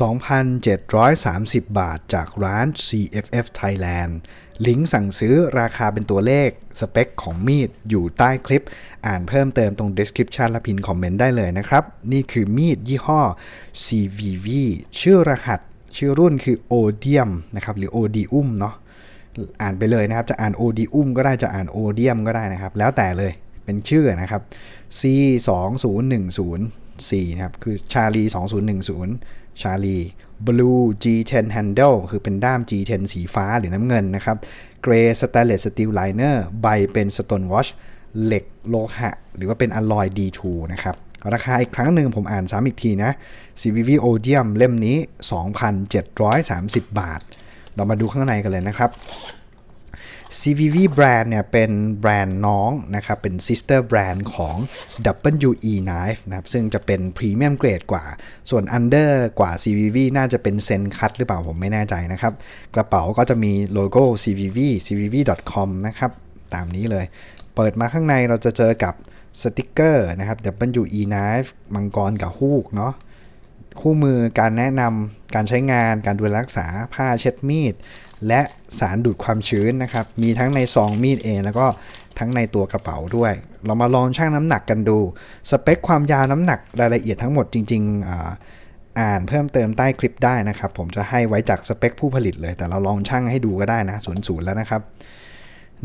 2,730 บาทจากร้าน CFF Thailand ลิงก์สั่งซื้อราคาเป็นตัวเลข สเปคของมีดอยู่ใต้คลิป อ่านเพิ่มเติมตรง description และพินคอมเมนต์ได้เลยนะครับ นี่คือมีดยี่ห้อ CVV ชื่อรหัส ชื่อรุ่นคือ Odium นะครับ หรือ Odium เนาะอ่านไปเลยนะครับ จะอ่าน Odium ก็ได้จะอ่าน Odium ก็ได้นะครับ แล้วแต่เลยเป็นชื่อนะครับ C 2 0 1 0 4นะครับ คือ Charlie 2010 ชาลี Blue G10 Handle คือเป็นด้าม G10 สีฟ้าหรือน้ำเงินนะครับ Gray Stainless Steel Liner ใบเป็น Stone Wash เหล็กโลหะ หรือว่าเป็น alloy D2 นะครับราคาอีกครั้งหนึ่งผมอ่านซ้ำอีกทีนะ CVV Odium เล่มนี้ 2,730 บาท เรามาดูข้างในกันเลยนะครับ CVV Brand เนี่ยเป็นแบรนด์น้องนะครับ เป็น sister brand ของ WE Knife นะครับ ซึ่งจะเป็นพรีเมียมเกรดกว่า ส่วน under กว่า CVV น่าจะเป็นเซนคัตหรือเปล่าผมไม่แน่ใจนะครับ กระเป๋าก็จะมีโลโก้ CVV cvv.com นะครับ ตามนี้เลย เปิดมาข้างในเราจะเจอกับสติกเกอร์นะครับ WE Knife มังกรกับฮูกเนาะคู่มือการแนะนำการใช้งานการดูแลรักษาผ้าเช็ดมีด และสารดูดความชื้นนะครับ มีทั้งในซองมีดเองแล้วก็ทั้งในตัวกระเป๋าด้วย เรามาลองชั่งน้ำหนักกันดู สเปคความยาวน้ำหนักรายละเอียดทั้งหมดจริงๆอ่าอ่านเพิ่มเติมใต้คลิปได้นะครับ ผมจะให้ไว้จากสเปคผู้ผลิตเลย แต่เราลองชั่งให้ดูก็ได้นะศูนย์ศูนย์แล้วนะครับ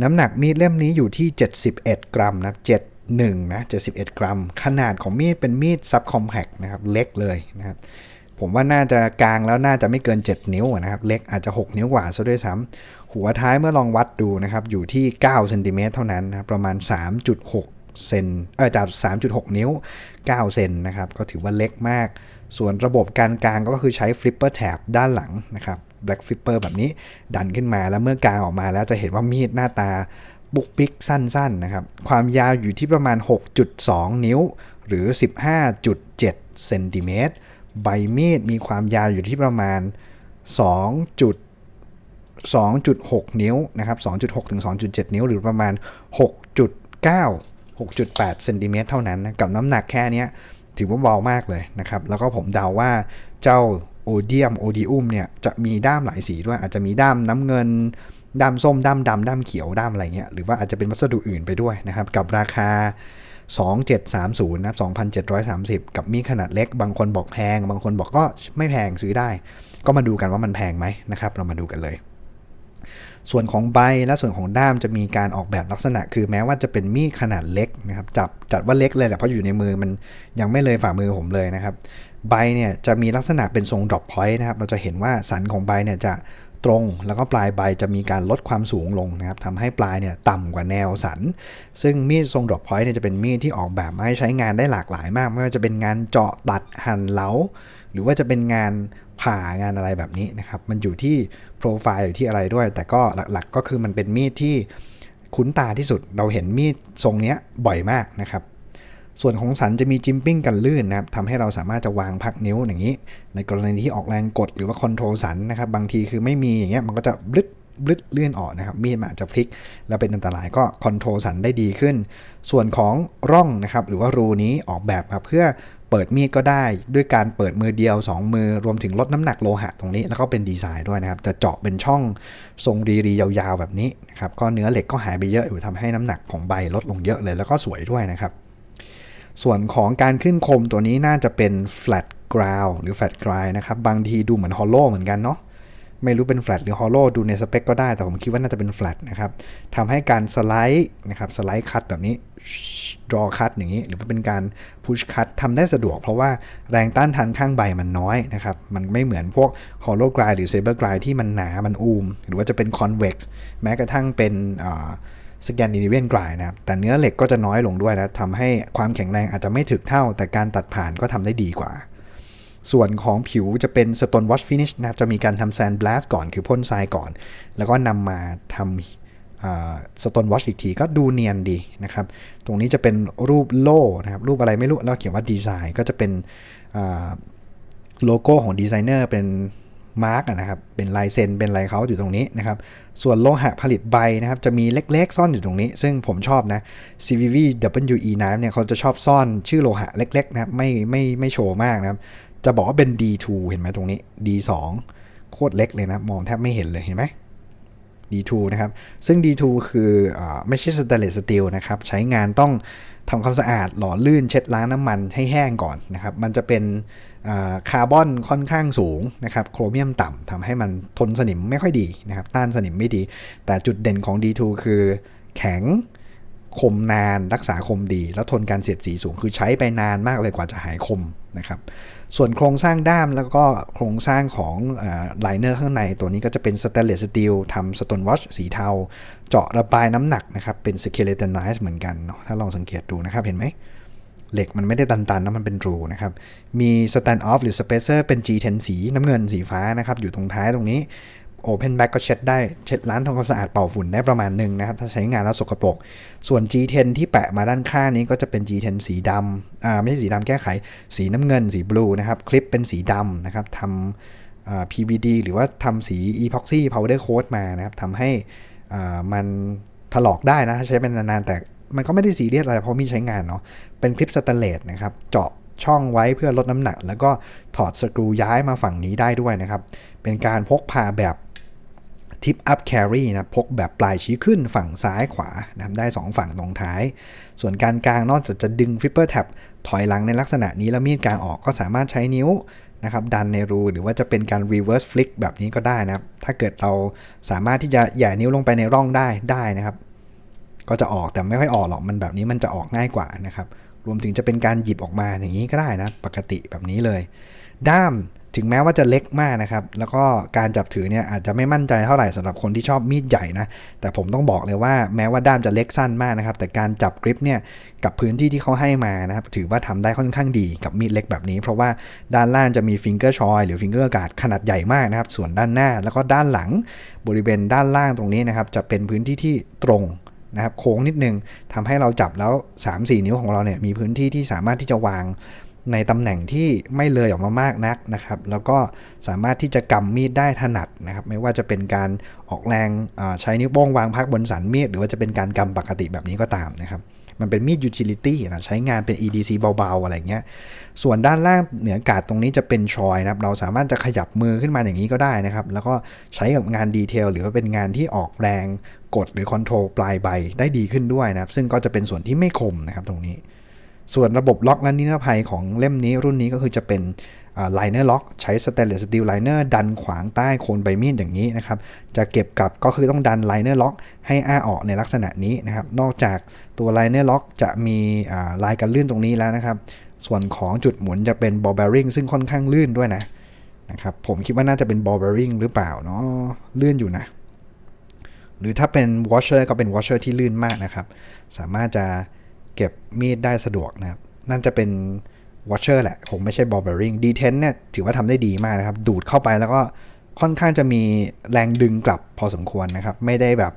น้ำหนักมีดเล่มนี้อยู่ที่ 71 กรัมนะ71นะ71 กรัม ขนาดของมีดเป็นมีดซับคอมแพคนะครับเล็กเลยนะครับ ผมว่าน่าจะกลางแล้วน่าจะไม่เกิน 7 นิ้วนะครับ เล็กอาจจะ 6 นิ้วกว่าซะด้วยซ้ำหัวท้ายเมื่อลองวัดดูนะครับ อยู่ที่9เซนติเมตรเท่านั้นนะประมาณ 3.6เซนเออจาก 3.6 นิ้ว 9 เซนนะครับ ก็ถือว่าเล็กมาก ส่วนระบบการกลางก็คือใช้ฟลิปเปอร์แท็บด้านหลังนะครับ Black Flipper แบบนี้ดันขึ้นมาแล้วเมื่อกลางออกมาแล้วจะเห็นว่ามีดหน้าตาบุกปิกสั้นๆนะครับ ความยาวอยู่ที่ประมาณ 6.2 นิ้ว หรือ 15.7เซนติเมตร ใบมีดมีความยาวอยู่ที่ประมาณ 2.2.6 นิ้วนะครับ2.6 ถึง 2.7 นิ้ว หรือประมาณ 6.9 6.8เซนติเมตรเท่านั้นนะกับน้ำหนักแค่เนี้ยถือว่าเบามากเลยนะครับ แล้วก็ผมเดาว่าเจ้าโอเดียมโอดีอุมเนี่ยจะมีด้ามหลายสีด้วย อาจจะมีด้ามน้ำเงิน ด้ามส้ม ด้ามดำด้ามเขียว ด้ามอะไรเงี้ย หรือว่าอาจจะเป็นวัสดุอื่นไปด้วยนะครับ กับราคา 2730นะครับ2,730 กับมีขนาดเล็ก บางคนบอกแพง บางคนบอกก็ไม่แพงซื้อได้ ก็มาดูกันว่ามันแพงไหมนะครับ เรามาดูกันเลย ส่วนของใบและส่วนของด้ามจะมีการออกแบบลักษณะ คือแม้ว่าจะเป็นมีดขนาดเล็กนะครับจับจัดว่าเล็กเลยแหละเพราะอยู่ในมือมันยังไม่เลยฝ่ามือผมเลยนะครับใบเนี่ยจะมีลักษณะเป็นทรง drop point นะครับ เราจะเห็นว่าสันของใบเนี่ยจะ ตรง แล้วก็ปลายใบจะมีการลดความสูงลงนะครับทำให้ปลายเนี่ยต่ำกว่าแนวสัน ซึ่งมีดทรง drop point เนี่ยจะเป็นมีดที่ออกแบบให้ใช้งานได้หลากหลายมาก ไม่ว่าจะเป็นงานเจาะตัดหั่นเหลา หรือว่าจะเป็นงานผ่างานอะไรแบบนี้นะครับ มันอยู่ที่โปรไฟล์อยู่ที่อะไรด้วย แต่ก็หลักๆก็คือมันเป็นมีดที่คุ้นตาที่สุด เราเห็นมีดทรงเนี้ยบ่อยมากนะครับ ส่วนของสันจะมีจิมปิ้งกันลื่นนะครับทำให้เราสามารถจะวางพักนิ้วอย่างนี้ ในกรณีที่ออกแรงกดหรือว่าคอนโทรลสันนะครับบางทีคือไม่มีอย่างเงี้ยมันก็จะบลึดบลึดเลื่อนออกนะครับมีดมันอาจจะพลิก แล้วเป็นอันตรายก็คอนโทรลสันได้ดีขึ้น ส่วนของร่องนะครับหรือว่ารูนี้ออกแบบมาเพื่อเปิดมีดก็ได้ด้วยการเปิดมือเดียว 2 มือรวมถึงลดน้ำหนักโลหะตรงนี้ แล้วก็เป็นดีไซน์ด้วยนะครับ จะเจาะเป็นช่องทรงรีรียาวๆแบบนี้นะครับก็เนื้อเหล็กก็หายไปเยอะอยู่ทำให้น้ำหนักของใบลดลงเยอะเลยแล้วก็สวยด้วยนะครับ ส่วนของการขึ้นคมตัวนี้น่าจะเป็น flat ground หรือ flat grind นะครับ บางทีดูเหมือน hollow เหมือนกันเนาะไม่รู้เป็น flat หรือ hollow ดูในสเปคก็ได้ แต่ผมคิดว่าน่าจะเป็น flat นะครับทำให้การสไลด์นะครับสไลด์คัตแบบนี้ draw cut อย่างนี้ หรือว่าเป็นการ push cut ทำได้สะดวก เพราะว่าแรงต้านทานข้างใบมันน้อยนะครับ มันไม่เหมือนพวก hollow grind หรือ saber grind ที่มันหนา มันอูม หรือว่าจะเป็น convex แม้กระทั่งเป็น สแกนดิเนเวียนกรายนะครับแต่เนื้อเหล็กก็จะน้อยลงด้วยนะทำให้ความแข็งแรงอาจจะไม่ถึกเท่า แต่การตัดผ่านก็ทำได้ดีกว่า ส่วนของผิวจะเป็น Stone Wash Finish นะครับจะมีการทำ Sand Blast ก่อนคือพ่นทรายก่อน แล้วก็นำมาทำสโตนวอชอีกทีก็ดูเนียนดีนะครับ ตรงนี้จะเป็นรูปโล่นะครับรูปอะไรไม่รู้แล้วเขียนว่าดีไซน์ก็จะเป็นโลโก้ของดีไซเนอร์เป็น มาร์กนะครับเป็นลายเซ็นเป็นลายเขาอยู่ตรงนี้นะครับส่วนโลหะผลิตใบนะครับจะมีเล็กๆ ซ่อนอยู่ตรงนี้ ซึ่งผมชอบนะ CVV WE Knife เนี่ยเขาจะชอบซ่อนชื่อโลหะเล็กๆนะครับไม่ไม่ไม่โชว์มากนะครับจจะบอกว่าเป็น D2 เห็นไหมตรงนี้ D2 โคตรเล็กเลยนะมองแทบไม่เห็นเลยเห็นไหม D2 นะครับ ซึ่ง D2 คืออไม่ใช่สแตนเลสสตีลนะครับ ใช้งานต้องทำความสะอาดหล่อลื่นเช็ดล้างน้ำมันให้แห้งก่อนนะครับ มันจะเป็น คาร์บอนค่อนข้างสูงนะครับโครเมียมต่ำทำให้มันทนสนิมไม่ค่อยดีนะครับต้านสนิมไม่ดี แต่จุดเด่นของ D2 คือแข็งคมนานรักษาคมดี แล้วทนการเสียดสีสูงคือใช้ไปนานมากเลยกว่าจะหายคมนะครับส่วนโครงสร้างด้ามแล้วก็โครงสร้างของไลเนอร์ข้างในตัวนี้ก็จะเป็นสแตนเลสสตีลทำสโตนวอชสีเทา เจาะระบายน้ำหนักนะครับเป็นสเคเลตันไนซ์เหมือนกันเนาะถ้าลองสังเกตดูนะครับเห็นไหม เหล็กมันไม่ได้ตันๆนะมันเป็นรูนะครับ มีสแตนด์ออฟหรือสเปเซอร์เป็น G10 สีน้ำเงินสีฟ้านะครับ อยู่ตรงท้ายตรงนี้ Open Back ก็เช็ดได้เช็ดล้างทำความสะอาดเป่าฝุ่นได้ประมาณหนึ่งนะครับ ถ้าใช้งานแล้วสกปรก ส่วน G10 ที่แปะมาด้านข้างนี้ก็จะเป็น G10 สีดำอ่าไม่ใช่สีดำแก้ไข สีน้ำเงินสีบลูนะครับ คลิปเป็นสีดำนะครับทำ PVD หรือว่าทำสี Epoxy Powder Coat มานะครับทำให้มันถลอกได้นะ ถ้าใช้เป็นนานๆแต่ มันก็ไม่ได้สีเรียสอะไรเพราะมีใช้งานเนาะเป็นคลิปสแตนเลสนะครับเจาะช่องไว้เพื่อลดน้ำหนัก แล้วก็ถอดสกรูย้ายมาฝั่งนี้ได้ด้วยนะครับ เป็นการพกพาแบบทิปอัพแครีนะพกแบบปลายชี้ขึ้นฝั่งซ้ายขวานะครับได้ 2 ฝั่งตรงท้าย ส่วนการกลางนอกจากจะดึงฟิปเปอร์แท็บถอยหลังในลักษณะนี้แล้วมีดกลางออกก็สามารถใช้นิ้วนะครับดันในรูหรือว่าจะเป็นการ reverse flick แบบนี้ก็ได้นะครับ ถ้าเกิดเราสามารถที่จะแย่นิ้วลงไปในร่องได้ได้นะครับ ก็จะออกแต่ไม่ค่อยออกหรอกมันแบบนี้มันจะออกง่ายกว่านะครับรวมถึงจะเป็นการหยิบออกมาอย่างนี้ก็ได้นะ ปกติแบบนี้เลย ด้ามถึงแม้ว่าจะเล็กมากนะครับ แล้วก็การจับถือเนี่ยอาจจะไม่มั่นใจเท่าไหร่สำหรับคนที่ชอบมีดใหญ่นะ แต่ผมต้องบอกเลยว่าแม้ว่าด้ามจะเล็กสั้นมากนะครับ แต่การจับกริปเนี่ยกับพื้นที่ที่เขาให้มานะครับ ถือว่าทำได้ค่อนข้างดีกับมีดเล็กแบบนี้ เพราะว่าด้านล่างจะมีฟิงเกอร์ชอยหรือฟิงเกอร์การ์ดขนาดใหญ่มากนะครับ ส่วนด้านหน้าแล้วก็ด้านหลังบริเวณด้านล่างตรงนี้นะครับ จะเป็นพื้นที่ที่ตรง นะครับโค้งนิดนึงทำให้เราจับแล้ว 3-4 นิ้วของเราเนี่ยมีพื้นที่ที่สามารถที่จะวางในตำแหน่งที่ไม่เลยออกมามากนักนะครับ แล้วก็สามารถที่จะกำมีดได้ถนัดนะครับ ไม่ว่าจะเป็นการออกแรงใช้นิ้วโป้งวางพักบนสันมีด หรือว่าจะเป็นการกำปกติแบบนี้ก็ตามนะครับ มันเป็นมีด utility นะใช้งานเป็น EDC เบาๆ อะไรเงี้ย ส่วนด้านล่างเหนือกาดตรงนี้จะเป็นชอยนะครับ เราสามารถจะขยับมือขึ้นมาอย่างนี้ก็ได้นะครับ แล้วก็ใช้กับงานดีเทลหรือว่าเป็นงานที่ออกแรงกดหรือคอนโทรลปลายใบได้ดีขึ้นด้วยนะครับ ซึ่งก็จะเป็นส่วนที่ไม่คมนะครับตรงนี้ ส่วนระบบล็อกและนิรภัยของเล่มนี้รุ่นนี้ก็คือจะเป็น ไลเนอร์ล็อกใช้สเตนเลสสตีลไลเนอร์ดันขวางใต้โคนใบมีดอย่างนี้นะครับ จะเก็บกับก็คือต้องดันไลเนอร์ล็อกให้อ้าออกในลักษณะนี้นะครับ นอกจากตัวไลเนอร์ล็อกจะมีลายกันลื่นตรงนี้แล้วนะครับ ส่วนของจุดหมุนจะเป็นบอลเบริงซึ่งค่อนข้างลื่นด้วยนะนะครับ ผมคิดว่าน่าจะเป็นบอลเบริงหรือเปล่าเนาะลื่นอยู่นะ หรือถ้าเป็นวอชเชอร์ก็เป็นวอชเชอร์ที่ลื่นมากนะครับ สามารถจะเก็บมีดได้สะดวกนะครับ นั่นจะเป็น วอชเชอร์แหละผมไม่ใช่บอลเบอริงดีเทนเนี่ยถือว่าทำได้ดีมากนะครับ ดูดเข้าไปแล้วก็ค่อนข้างจะมีแรงดึงกลับพอสมควรนะครับ ไม่ได้แบบ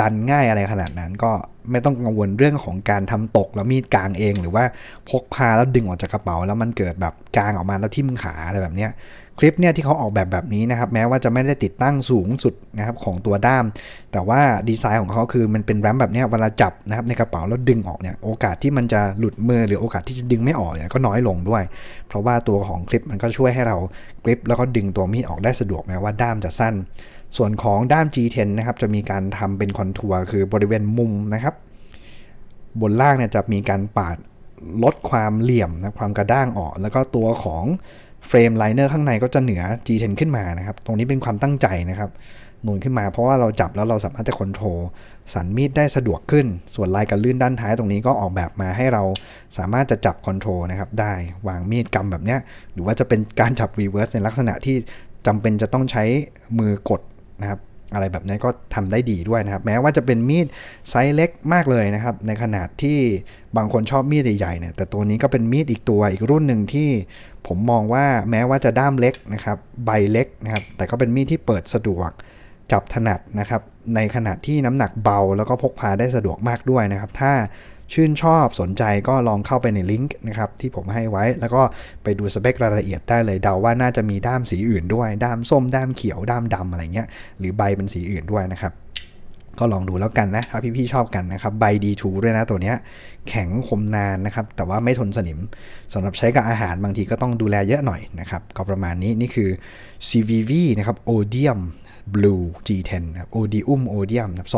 ดันง่ายอะไรขนาดนั้น ก็ไม่ต้องกังวลเรื่องของการทำตกแล้วมีดกลางเอง หรือว่าพกพาแล้วดึงออกจากกระเป๋า แล้วมันเกิดแบบกลางออกมาแล้วทิ่มขาอะไรแบบเนี้ย คลิปเนี่ยที่เขาออกแบบแบบนี้นะครับแม้ว่าจะไม่ได้ติดตั้งสูงสุดนะครับของตัวด้าม แต่ว่าดีไซน์ของเขาคือมันเป็นแรมแบบนี้เวลาจับนะครับในกระเป๋าแล้วดึงออกเนี่ยโอกาสที่มันจะหลุดมือหรือโอกาสที่จะดึงไม่ออกเนี่ยก็น้อยลงด้วย เพราะว่าตัวของคลิปมันก็ช่วยให้เรากริปแล้วก็ดึงตัวมีดออกได้สะดวกแม้ว่าด้ามจะสั้น ส่วนของด้าม G10 นะครับจะมีการทำเป็นคอนทัวร์คือบริเวณมุมนะครับบนล่างเนี่ยจะมีการปาดลดความเหลี่ยมนะความกระด้างออก แล้วก็ตัวของ เฟรมไลเนอร์ข้างในก็จะเหนือ G10 ขึ้นมานะครับ ตรงนี้เป็นความตั้งใจนะครับหนุนขึ้นมาเพราะว่าเราจับแล้วเราสามารถจะคอนโทรลสันมีดได้สะดวกขึ้น ส่วนลายกันลื่นด้านท้ายตรงนี้ก็ออกแบบมาให้เราสามารถจะจับคอนโทรลนะครับได้วางมีดกำแบบเนี้ยหรือว่าจะเป็นการจับรีเวิร์สในลักษณะที่จำเป็นจะต้องใช้มือกดนะครับอะไรแบบนี้ก็ทำได้ดีด้วยนะครับ แม้ว่าจะเป็นมีดไซส์เล็กมากเลยนะครับ ในขนาดที่บางคนชอบมีดใหญ่ๆเนี่ยแต่ตัวนี้ก็เป็นมีดอีกตัวอีกรุ่นหนึ่งที่ ผมมองว่าแม้ว่าจะด้ามเล็กนะครับ ใบเล็กนะครับ แต่ก็เป็นมีดที่เปิดสะดวกจับถนัดนะครับ ในขณะที่น้ำหนักเบาแล้วก็พกพาได้สะดวกมากด้วยนะครับ ถ้าชื่นชอบสนใจก็ลองเข้าไปในลิงก์นะครับที่ผมให้ไว้ แล้วก็ไปดูสเปครายละเอียดได้เลยเดาว่าน่าจะมีด้ามสีอื่นด้วย ด้ามส้ม ด้ามเขียว ด้ามดำอะไรเงี้ย หรือใบเป็นสีอื่นด้วยนะครับ ก็ลองดูแล้วกันนะถ้าพี่ๆชอบกันนะครับใบดีทูด้วยนะตัวเนี้ยแข็งคมนานนะครับ แต่ว่าไม่ทนสนิมสำหรับใช้กับอาหารบางทีก็ต้องดูแลเยอะหน่อยนะครับ ก็ประมาณนี้นี่คือ CVV นะครับ Odium Blue G10 นะครับ Odium Odium นะครับ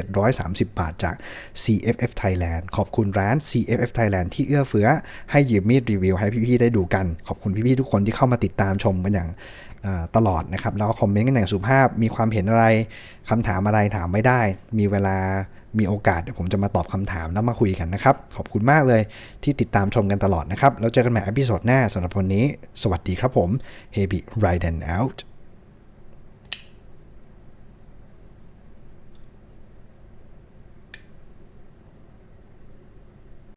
2,730 บาทจาก CFF Thailand ขอบคุณร้าน CFF Thailand ที่เอื้อเฟื้อให้ยืมมีดรีวิวให้พี่ๆได้ดูกัน ขอบคุณพี่ๆทุกคนที่เข้ามาติดตามชมกันอย่าง ตลอดนะครับ แล้วก็คอมเมนต์กันอย่างสุภาพ มีความเห็นอะไรคำถามอะไรถามไม่ได้ มีเวลามีโอกาสเดี๋ยวผมจะมาตอบคำถามแล้วมาคุยกันนะครับ ขอบคุณมากเลยที่ติดตามชมกันตลอดนะครับ แล้วเจอกันใหม่อพิโซดหน้าสำหรับวันนี้ สวัสดีครับผม h e b y r i d e n Out